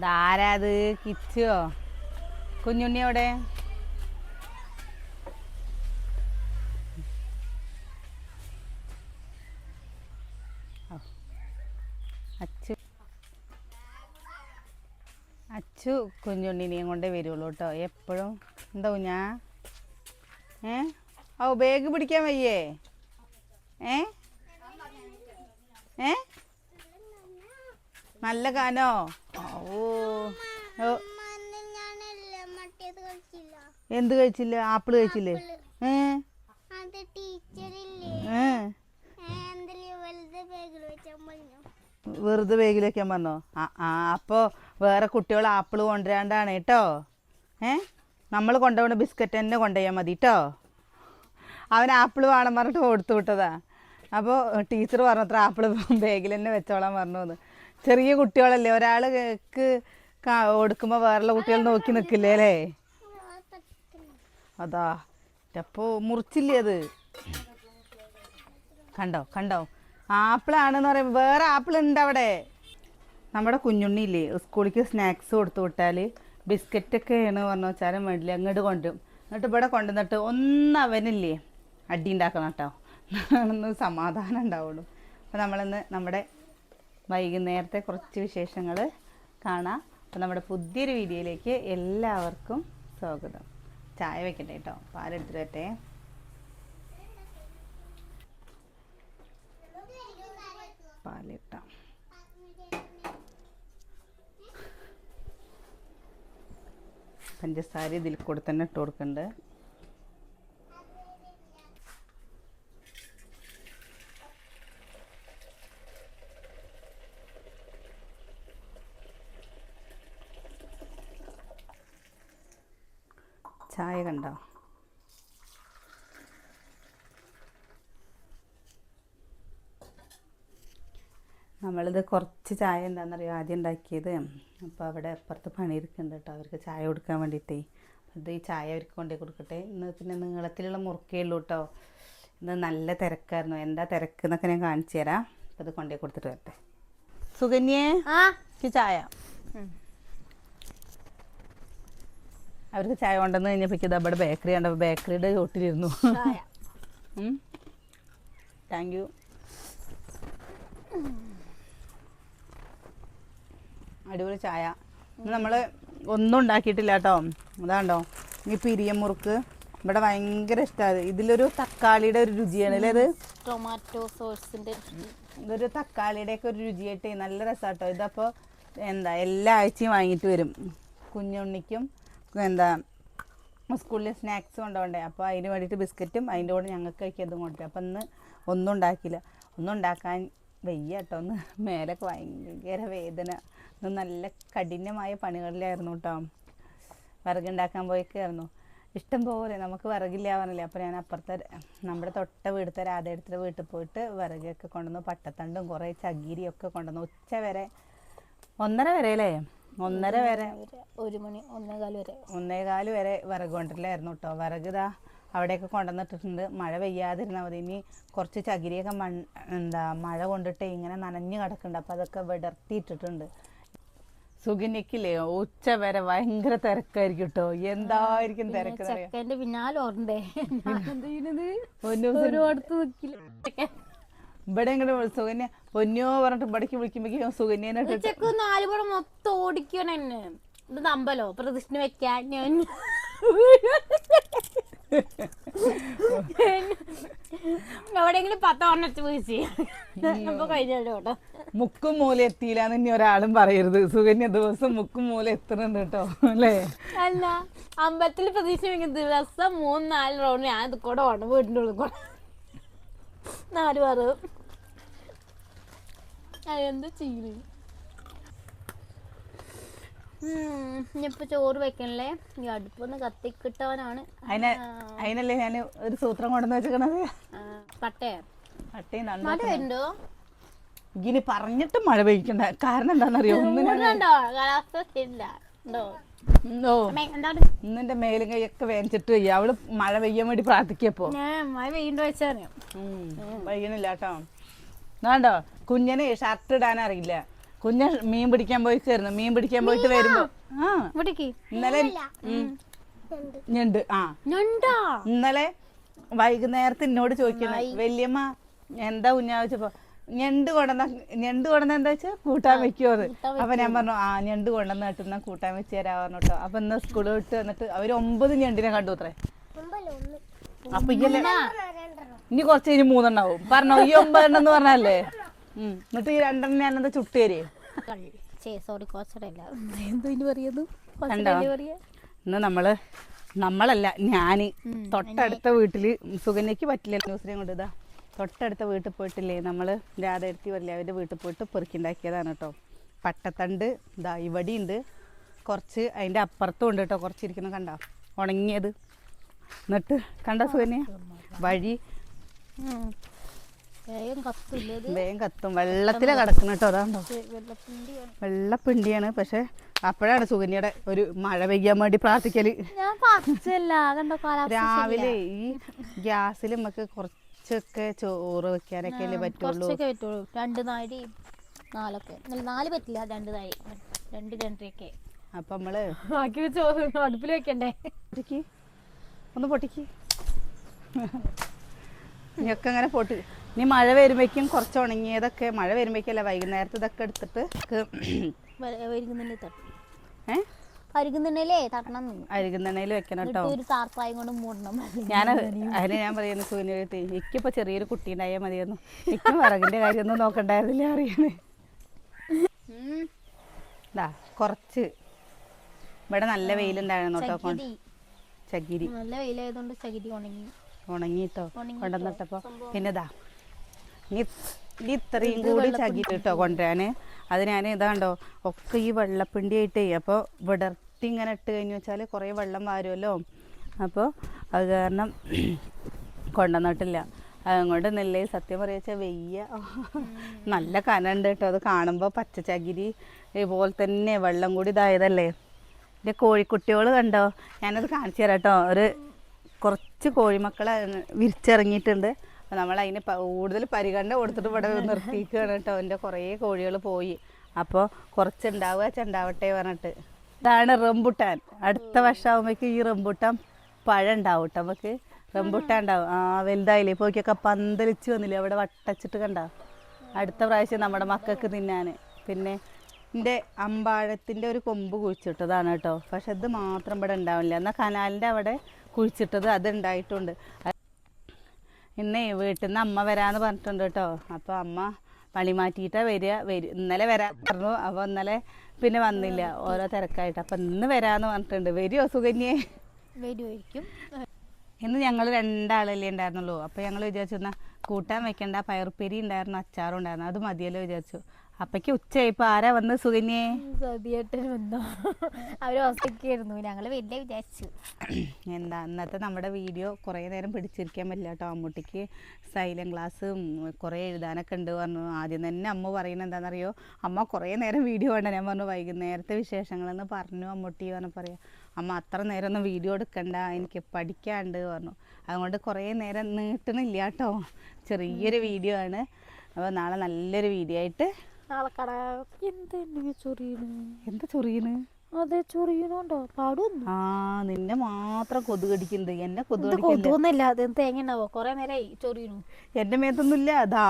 ധാരാത് കിച്ചോ കുഞ്ഞുണ്ണി അവിടെ. അച്ചു. അച്ചു കുഞ്ഞുണ്ണിനെയും കൊണ്ടേ വരുള്ളൂ കേട്ടോ. എപ്പോഴും. എന്താ കുഞ്ഞാ? ഏ? ഓ ബാഗ് പിടിക്കാൻ വയ്യേ. ഏ? ഏ? നല്ല കാനോ? ഓ. എന്ത് കഴിച്ചില്ല? ആപ്പിൾ കഴിച്ചില്ലേ? ഏ? വെറുതെ ബാഗിൽ വെക്കാൻ പറഞ്ഞോ ആ ആ അപ്പോൾ വേറെ കുട്ടികൾ ആപ്പിൾ കൊണ്ടുവരാണ്ടാണ് കേട്ടോ ഏ? നമ്മൾ കൊണ്ടുപോകുന്ന ബിസ്ക്കറ്റ് തന്നെ കൊണ്ടുപോയാൽ മതി കേട്ടോ അവൻ ആപ്പിൾ വേണം പറഞ്ഞിട്ട് കൊടുത്തു വിട്ടതാ. അപ്പോൾ ടീച്ചർ പറഞ്ഞത്ര ആപ്പിൾ ബാഗിൽ തന്നെ വെച്ചോളാൻ പറഞ്ഞു ചെറിയ കുട്ടികളല്ലേ? ഒരാൾക്ക് കൊടുക്കുമ്പോൾ വേറെ കുട്ടികൾ നോക്കി നിൽക്കില്ലേ അല്ലേ? അതാ. അപ്പോൾ മുറിച്ചില്ലേ അത്? കണ്ടോ കണ്ടോ? ആപ്പിളാണെന്ന് പറയുമ്പോൾ വേറെ ആപ്പിൾ ഉണ്ട് അവിടെ. നമ്മുടെ കുഞ്ഞുണ്ണി ഇല്ലേ സ്കൂളിക്ക് സ്നാക്സ് കൊടുത്തു വിട്ടാൽ ബിസ്ക്കറ്റൊക്കെയാണ് പറഞ്ഞു വെച്ചാലും വേണ്ടില്ല. അങ്ങോട്ട് കൊണ്ടുവരും എന്നിട്ട് ഇവിടെ കൊണ്ടുവന്നിട്ട് ഒന്ന് അവനില്ലേ അടി ഉണ്ടാക്കണം കേട്ടോ. സമാധാനം ഉണ്ടാവുള്ളൂ. അപ്പോൾ നമ്മളിന്ന് നമ്മുടെ വൈകുന്നേരത്തെ കുറച്ച് വിശേഷങ്ങൾ കാണാം. അപ്പോൾ നമ്മുടെ പുതിയൊരു വീഡിയോയിലേക്ക് എല്ലാവർക്കും സ്വാഗതം. ചായ വെക്കട്ടെ കേട്ടോ പാലെടുത്തിട്ട് വരട്ടെ പാലിട്ടാം. പഞ്ചസാര ഇതിൽ കൂടെ തന്നെ ഇട്ട് കൊടുക്കുന്നുണ്ട് ചായ കണ്ടോ? നമ്മളിത് കുറച്ച് ചായ എന്താണെന്നറിയോ ആദ്യം ഉണ്ടാക്കിയത്. അപ്പോൾ അവിടെ അപ്പുറത്ത് പണിയിരിക്കുന്നുണ്ട് കേട്ടോ. അവർക്ക് ചായ കൊടുക്കാൻ വേണ്ടിയിട്ടേ. ഇത് ഈ ചായ അവർക്ക് കൊണ്ടേ കൊടുക്കട്ടെ. ഇന്ന് പിന്നെ നീളത്തിലുള്ള മുറുക്കേ ഉള്ളൂ കേട്ടോ. ഇന്ന് നല്ല തിരക്കായിരുന്നു. എന്താ തിരക്ക് എന്നൊക്കെ ഞാൻ കാണിച്ചു തരാം. അപ്പോൾ ഇത് കൊണ്ടേ കൊടുത്തിട്ട് വരട്ടെ. സുകന്യേ ഈ ചായ. അവർക്ക് ചായ കൊണ്ടുവന്ന് കഴിഞ്ഞപ്പോൾ ഇത് അവിടെ ബേക്കറി ഉണ്ടോ ബേക്കറിയുടെ ചോട്ടിലിരുന്നു താങ്ക് യു അടിപൊളി ചായ. നമ്മൾ ഒന്നും ഉണ്ടാക്കിയിട്ടില്ല കേട്ടോ അതാണ്ടോ? ഈ പിരിയം മുറുക്ക്. ഇവിടെ ഭയങ്കര ഇഷ്ടമാണ് ഇതിലൊരു തക്കാളിയുടെ ഒരു രുചിയാണ്. അല്ലേ ടൊമാറ്റോ സോസിന്റെ ഇതൊരു തക്കാളിയുടെ ഒക്കെ ഒരു രുചിയായിട്ട് നല്ല രസമാട്ടോ ഇതപ്പോൾ എന്താ എല്ലാ ആഴ്ചയും വാങ്ങിയിട്ട് വരും. കുഞ്ഞുണ്ണിക്കും എന്താ സ്കൂളിൽ സ്നാക്സ് കൊണ്ടുപോകണ്ടേ അപ്പോൾ അതിന് വേണ്ടിയിട്ട് ബിസ്ക്കറ്റും അതിന്റെ കൂടെ ഞങ്ങൾക്ക് കഴിക്കാതും കൊണ്ടുവരും അപ്പം ഇന്ന് ഒന്നും ഉണ്ടാക്കിയില്ല. ഒന്നും ഉണ്ടാക്കാൻ വയ്യ കേട്ടോ. ഒന്ന് മേലൊക്കെ ഭയങ്കര വേദന. നല്ല കഠിനമായ പണികളിലായിരുന്നു കേട്ടോ. വിറകുണ്ടാക്കാൻ പോയിക്കായിരുന്നു. ഇഷ്ടം പോലെ നമുക്ക് വിറകില്ല പറഞ്ഞില്ലേ അപ്പോൾ ഞാൻ അപ്പുറത്തെ നമ്മുടെ തൊട്ട വീടുത്തെ രാധയെടുത്ത വീട്ടിൽ പോയിട്ട് വിറകൊക്കെ കൊണ്ടുവന്നു. പട്ടത്തണ്ടും കുറേ ചകിരിയൊക്കെ കൊണ്ടുവന്നു. ഉച്ച വരെ ഒന്നര വരെ അല്ലേ? ഒന്നര വരെ. ഒരു മണി ഒന്നേകാൽ വരെ. ഒന്നേകാൽ വരെ വിറക് കൊണ്ടില്ലായിരുന്നു കേട്ടോ. വിറക് ഇതാ അവിടെയൊക്കെ കൊണ്ടുവന്നിട്ടിട്ടുണ്ട്. മഴ പെയ്യാതിരുന്നാൽ മതി. ഇനി കുറച്ച് ചകിരിയൊക്കെ മൺ എന്താ മഴ കൊണ്ടിട്ട് ഇങ്ങനെ നനഞ്ഞു കിടക്കുന്നുണ്ട്. അപ്പോൾ അതൊക്കെ വിടർത്തിയിട്ടിട്ടുണ്ട്. സുഗിനിക്കില്ലേ ഉച്ച വരെ ഭയങ്കര തിരക്കായിരിക്കും കേട്ടോ. എന്തായിരിക്കും തിരക്ക് പിന്നാലെ ഓർണ്ടേ നിക്കില്ല. ഇവിടെ ഇങ്ങോട്ട് സുകന്യ പൊന്നോ പറഞ്ഞിട്ട് ഇവിടേക്ക് വിളിക്കുമ്പോഴേക്കും സുകന്യനെ ഇട്ടിട്ട് ചെക്ക് നാല് കൂടെ മൊത്തം ഓടിക്കണം എന്നെ ഇത് നമ്പലോ? പ്രതിഷ്ഠ വെക്കാൻ ഞാൻ എവിടെയെങ്കിലും പത്തോണ്ണച്ച് വീഴ്ച. കഴിഞ്ഞോട്ടോ മുക്കും മൂല എത്തിയില്ലാന്ന് ഇനി ഒരാളും പറയരുത്. സുകന്യ ദിവസം മുക്കും മൂല എത്തുന്നുണ്ട് കേട്ടോ അല്ലേ? അല്ല അമ്പലത്തിൽ പ്രതീക്ഷ ദിവസം മൂന്ന് നാല് റൗണ്ട് ഞാൻ ഇത് കൂടെ ഓണം വീടിന്റെ ഉള്ളിൽ കൂടെ നാല് പേറ് എന്താ ചെയ്യുന്നത് ഇനിയിപ്പോ ചോറ് വെക്കണല്ലേ? ഈ അടുപ്പൊന്ന് കത്തിക്കിട്ടവനാണ്. അതിനെ അതിനല്ലേ ഞാൻ ഒരു സൂത്രം കൊണ്ടുവന്ന് വെച്ചേക്കണത്? പട്ടയ പട്ടേ. മഴ ഇനി പറഞ്ഞിട്ട് മഴ പെയ്ക്കണ്ട കാരണം എന്താണെന്നറിയോ? ഒന്ന് കാലാവസ്ഥ ശരിയില്ല. ഇന്നെന്റെ മേലും കൈയൊക്കെ വേനച്ചിട്ട് വയ്യ. അവൾ മഴ പെയ്യാൻ വേണ്ടി പ്രാർത്ഥിക്കപ്പോ മഴ പെയ്യണ്ടോ പെയ്യണില്ല കേട്ടോ. വേണ്ടോ കുഞ്ഞിന് ഷർട്ട് ഇടാൻ അറിയില്ല. കുഞ്ഞ് മീൻ പിടിക്കാൻ പോയിക്കായിരുന്നു. മീൻ പിടിക്കാൻ പോയിട്ട് വരുമ്പോ ഇന്നലെ. ഞണ്ട്. ആ. ഇന്നലെ വൈകുന്നേരത്ത് എന്നോട് ചോദിക്കണ വല്യമ്മ എന്താ കുഞ്ഞാവച്ചപ്പോ ഞണ്ട് കൊണ്ടുവന്ന ഞണ്ട് കൊണ്ടുവന്ന എന്താ വെച്ചാ കൂട്ടാൻ വെക്കുമോ അത് അപ്പൊ ഞാൻ പറഞ്ഞു ആ ഞണ്ട് കൊണ്ടുവന്ന് കിട്ടുന്ന കൂട്ടാൻ വെച്ച് തരാ പറഞ്ഞു കേട്ടോ അപ്പൊ ഇന്ന് സ്കൂളിൽ വിട്ട് വന്നിട്ട് അവർ ഒമ്പത് ഞണ്ടിനെ കണ്ടു അത്രേ. അപ്പൊ ഇങ്ങനെ ഇനി കുറച്ച് കഴിഞ്ഞ് മൂന്നെണ്ണാവും പറഞ്ഞോ ഈ ഒമ്പതെണ്ണം എന്ന് പറഞ്ഞല്ലേ എന്നിട്ട് ഈ രണ്ടെണ്ണം ഞാൻ ചുട്ട് തരേ? സോറി എന്തോ പറയുന്നു? ഇന്ന് നമ്മൾ നമ്മളല്ല ഞാൻ തൊട്ടടുത്ത വീട്ടിൽ സുഗന്യക്ക് പറ്റില്ല ന്യൂസിനെ കൊണ്ട് ഇതാ. തൊട്ടടുത്ത വീട്ടിൽ പോയിട്ടില്ലേ നമ്മൾ? രാധയെടുത്തി വരില്ല അവന്റെ വീട്ടിൽ പോയിട്ട് പെറുക്കിണ്ടാക്കിയതാണ് കേട്ടോ. പട്ടത്തണ്ട് ഇതാ ഇവിടെ ഉണ്ട് കുറച്ച് അതിന്റെ അപ്പുറത്തും ഉണ്ട് കേട്ടോ. കുറച്ച് കണ്ടോ? ഉണങ്ങിയത്. എന്നിട്ട് കണ്ട സുകന്യ? വഴി. വേഗം കത്തും വെള്ളത്തിലെ കിടക്കുന്നത് കേട്ടോ. അതാണ്ടോ വെള്ളപ്പിണ്ടിയാണ്. വെള്ളപ്പിണ്ടിയാണ്. പക്ഷെ അപ്പോഴാണ് സുകന്യയുടെ ഒരു മഴ പെയ്യാൻ വേണ്ടി പ്രാർത്ഥിക്കൽ. രാവിലെ ഈ ഗ്യാസിൽ നമുക്ക് കുറച്ചൊക്കെ ചോറ് വെക്കാനൊക്കെ അല്ലേ പറ്റുള്ളൂ? കുറച്ചൊക്കെ പറ്റുള്ളൂ. രണ്ട് നാഴി നാലൊക്കെ. നാല് പറ്റില്ല രണ്ട് നാഴി. രണ്ട് രണ്ടരയൊക്കെ. അപ്പൊ നമ്മൾ ബാക്കി ചോറ് അടുപ്പിൽ വെക്കണ്ടേ? പൊട്ടിക്ക്. ഒന്ന് പൊട്ടിക്ക്. ഇനിയൊക്കെ അങ്ങനെ പൊട്ടി. ഇനി മഴ വരുമ്പോഴേക്കും കുറച്ച് ഉണങ്ങിയതൊക്കെ മഴ വരുമ്പോഴേക്കല്ല വൈകുന്നേരത്തെ ഇതൊക്കെ എടുത്തിട്ട് അരികുന്നുണ്ടെ തട്ടും തട്ടണം അരികുന്നെണ്ണയിൽ വെക്കണം കേട്ടോ ഒരു താർപ്പായും കൊണ്ട് മൂടണം. ഞാൻ അതിന് ഞാൻ പറയുന്നു സൂര്യനടുത്ത് എനിക്കിപ്പോ ചെറിയൊരു കുട്ടി ഉണ്ടായാൽ മതിയായിരുന്നു. എനിക്ക് വിറകിന്റെ കാര്യമൊന്നും നോക്കണ്ടായിരുന്നില്ല അറിയണേ. ഇതാ കുറച്ച്. ഇവിടെ നല്ല വെയിലുണ്ടായിരുന്നു കേട്ടോ ചകിരി. നല്ല വെയിലായതുകൊണ്ട് ചകിരി ഉണങ്ങി. ഉണങ്ങിട്ടോ ഉണങ്ങിട്ടോ. കൊണ്ടുവന്നിട്ടപ്പോ. പിന്നെ ഇതാ ഇനി ഇനി ഇത്രയും കൂടി ചകിരി കേട്ടോ കൊണ്ടുവരാന്. അത് ഞാൻ ഇതാണ്ടോ ഒക്കെ ഈ വെള്ളപ്പിണ്ടി ആയിട്ടേ അപ്പോൾ വിടർത്തി ഇങ്ങനെ ഇട്ട് കഴിഞ്ഞു വെച്ചാൽ കുറേ വെള്ളം വാരുമല്ലോ അപ്പോൾ അത് കാരണം കൊണ്ടുവന്നിട്ടില്ല. അതുകൊണ്ട് നെല്ല് സത്യം പറയുക വെയ്യ. നല്ല കനണ്ട് കേട്ടോ അത് കാണുമ്പോൾ പച്ചച്ചകിരി ഇതുപോലെ തന്നെ വെള്ളം കൂടി ഇതായതല്ലേ. എന്റെ കോഴിക്കുട്ടികൾ കണ്ടോ ഞാനത് കാണിച്ചു തരാം കേട്ടോ ഒരു കുറച്ച് കോഴിമക്കളെ വിരിച്ചിറങ്ങിയിട്ടുണ്ട്. അപ്പോൾ നമ്മൾ അതിന് കൂടുതൽ പരിഗണന കൊടുത്തിട്ട് ഇവിടെ നിർത്തിയിരിക്കുകയാണ് കേട്ടോ. എന്റെ കുറേ കോഴികൾ പോയി. അപ്പോൾ കുറച്ചുണ്ടാവുക ചണ്ടാവട്ടെ പറഞ്ഞിട്ട്. ഇതാണ് റംബുട്ടാൻ. അടുത്ത വർഷമാകുമ്പോഴേക്കും ഈ റംബുട്ടാൻ പഴം ഉണ്ടാവും കേട്ടോ നമുക്ക്. റംബുട്ടാൻ ഉണ്ടാവും. ആ വലുതായില്ലേ? പോയിക്കൊക്കെ പന്തലിച്ച് വന്നില്ലേ? അവിടെ വട്ടച്ചിട്ട് കണ്ട? അടുത്ത പ്രാവശ്യം നമ്മുടെ മക്കൾക്ക് തിന്നാൻ. പിന്നെ എന്റെ അമ്പാഴത്തിന്റെ ഒരു കൊമ്പ് കുഴിച്ചിട്ടതാണ് കേട്ടോ. പക്ഷെ അത് മാത്രം ഇവിടെ ഉണ്ടാവില്ല. എന്നാൽ കനാലിന്റെ അവിടെ കുഴിച്ചിട്ടത് അത് ഉണ്ടായിട്ടുണ്ട്. ഇന്നേ വീട്ടിൽ നിന്ന് അമ്മ വരാന്ന് പറഞ്ഞിട്ടുണ്ട് കേട്ടോ. അപ്പോൾ അമ്മ പണി മാറ്റിയിട്ടാ വരിക. വരും ഇന്നലെ വരാൻ പറഞ്ഞു. അപ്പോൾ ഇന്നലെ പിന്നെ വന്നില്ല. ഓരോ തിരക്കായിട്ട്. അപ്പം ഇന്ന് വരാന്ന് പറഞ്ഞിട്ടുണ്ട്. വരുമോ സുകന്യേ? വരുമായിരിക്കും ഇന്ന് ഞങ്ങൾ രണ്ടാളല്ലേ ഉണ്ടായിരുന്നുള്ളൂ. അപ്പോൾ ഞങ്ങൾ വിചാരിച്ചു എന്നാൽ കൂട്ടാൻ വെക്കേണ്ട. പയർപ്പിരി ഉണ്ടായിരുന്നു. അച്ചാറും ഉണ്ടായിരുന്നു. അത് മതിയല്ലോ വിചാരിച്ചു. അപ്പയ്ക്ക് ഇപ്പൊ ആരാ വന്ന് സുകന്യേ? സതിയേട്ടൻ വന്നോ? അവർ ഒസക്കായിരുന്നു ഞങ്ങൾ വലിയ വിചാരിച്ചു. എന്താ ഇന്നത്തെ നമ്മുടെ വീഡിയോ കുറേ നേരം പിടിച്ചിരിക്കാൻ പറ്റില്ല കേട്ടോ അമ്മൂട്ടിക്ക് സൈലന്റ് ക്ലാസ്സും കുറേ എഴുതാനൊക്കെ ഉണ്ട് പറഞ്ഞു. ആദ്യം തന്നെ അമ്മ പറയുന്നത് എന്താണെന്നറിയോ? അമ്മ കുറേ നേരം വീഡിയോ വേണ്ട ഞാൻ പറഞ്ഞു വൈകുന്നേരത്തെ വിശേഷങ്ങളെന്ന് പറഞ്ഞു അമ്മൂട്ടി പറഞ്ഞു പറയാം. അമ്മ അത്ര നേരം ഒന്നും വീഡിയോ എടുക്കണ്ട. എനിക്ക് പഠിക്കാണ്ട് പറഞ്ഞു. അതുകൊണ്ട് കുറേ നേരം നീട്ടണില്ല കേട്ടോ ചെറിയൊരു വീഡിയോ ആണ്. അപ്പോൾ നാളെ നല്ലൊരു വീഡിയോ ആയിട്ട് നാളെ കട. എന്തെന്നെ ചൊറിയണു? എന്താ ചൊറിയണ്? അതെ ചൊറിയണുണ്ടോ? പാടുന്നു ആ നിന്നെ മാത്രം കൊതു കടിക്കുന്നത് എന്നെ കൊതുക് കൊതുവൊന്നുമില്ല അത് തേങ്ങ ഉണ്ടാവോ? കൊറേ നേരമായി ചൊറിയണു. എന്റെ മേത്തൊന്നുമില്ല. അതാ